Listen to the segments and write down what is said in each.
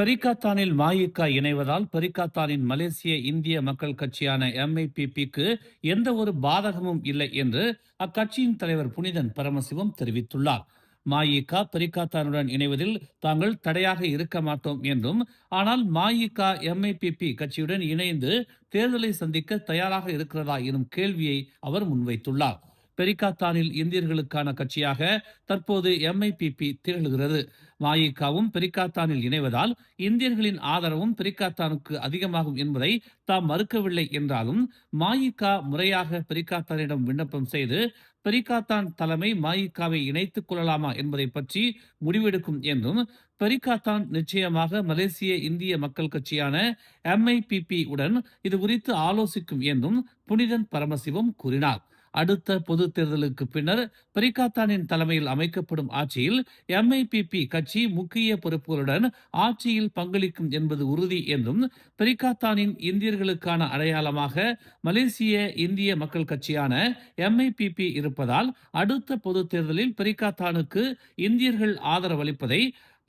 பெரிகாத்தானில் மாயிகா இணைவதால் பெரிகாத்தானின் மலேசிய இந்திய மக்கள் கட்சியான எம்ஐபிபிக்கு எந்த ஒரு பாதகமும் இல்லை என்று அக்கட்சியின் தலைவர் புனிதன் பரமசிவம் தெரிவித்துள்ளார். மாயிகா பெரிகாத்தானுடன் இணைவதில் தாங்கள் தடையாக இருக்க மாட்டோம் என்றும் ஆனால் மாயிகா எம்ஐபிபி கட்சியுடன் இணைந்து தேர்தலை சந்திக்க தயாராக இருக்கிறதா எனும் கேள்வியை அவர் முன்வைத்துள்ளார். பெரிகாத்தானில் இந்தியர்களுக்கான கட்சியாக தற்போது எம்ஐபிபி திகழ்கிறது. மாயிகாவும் பெரிகாத்தானில் இணைவதால் இந்தியர்களின் ஆதரவும் பெரிகாத்தானுக்கு அதிகமாகும் என்பதை தாம் மறுக்கவில்லை என்றாலும் மாயிகா முறையாக பெரிகாத்தானிடம் விண்ணப்பம் செய்து பெரிகாத்தான் தலைமை மாயிகாவை இணைத்துக் கொள்ளலாமா என்பதை பற்றி முடிவெடுக்கும் என்றும் பெரிகாத்தான் நிச்சயமாக மலேசிய இந்திய மக்கள் கட்சியான எம்ஐபிபி உடன் இது குறித்து ஆலோசிக்கும் என்றும் புனிதன் பரமசிவம் கூறினார். அடுத்த பொது தேர்தலுக்கு பின்னர் பிரிகாத்தானின் தலைமையில் அமைக்கப்படும் ஆட்சியில் எம்ஐபிபி கட்சி முக்கிய பொறுப்புகளுடன் ஆட்சியில் பங்களிக்கும் என்பது உறுதி என்றும் பிரிகாத்தானின் இந்தியர்களுக்கான அடையாளமாக மலேசிய இந்திய மக்கள் கட்சியான எம்ஐபிபி இருப்பதால் அடுத்த பொது தேர்தலில் பிரிகாத்தானுக்கு இந்தியர்கள் ஆதரவளிப்பதை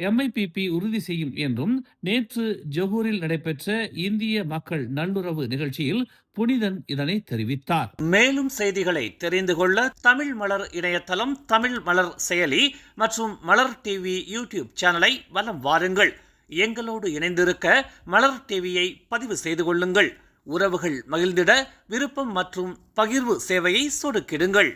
எம்ஐபிபி உறுதி செய்யும் என்றும் நேற்று ஜொஹூரில் நடைபெற்ற இந்திய மக்கள் நல்லுறவு நிகழ்ச்சியில் புனிதன் இதனை தெரிவித்தார். மேலும் செய்திகளை தெரிந்து கொள்ள தமிழ் மலர் இணையதளம் தமிழ் மலர் செயலி மற்றும் மலர் டிவி யூடியூப் சேனலை வலம் வாருங்கள். எங்களோடு இணைந்திருக்க மலர் டிவியை பதிவு செய்து கொள்ளுங்கள். உறவுகள் மகிழ்ந்திட விருப்பம் மற்றும் பகிர்வு சேவையை சொடுக்கிடுங்கள்.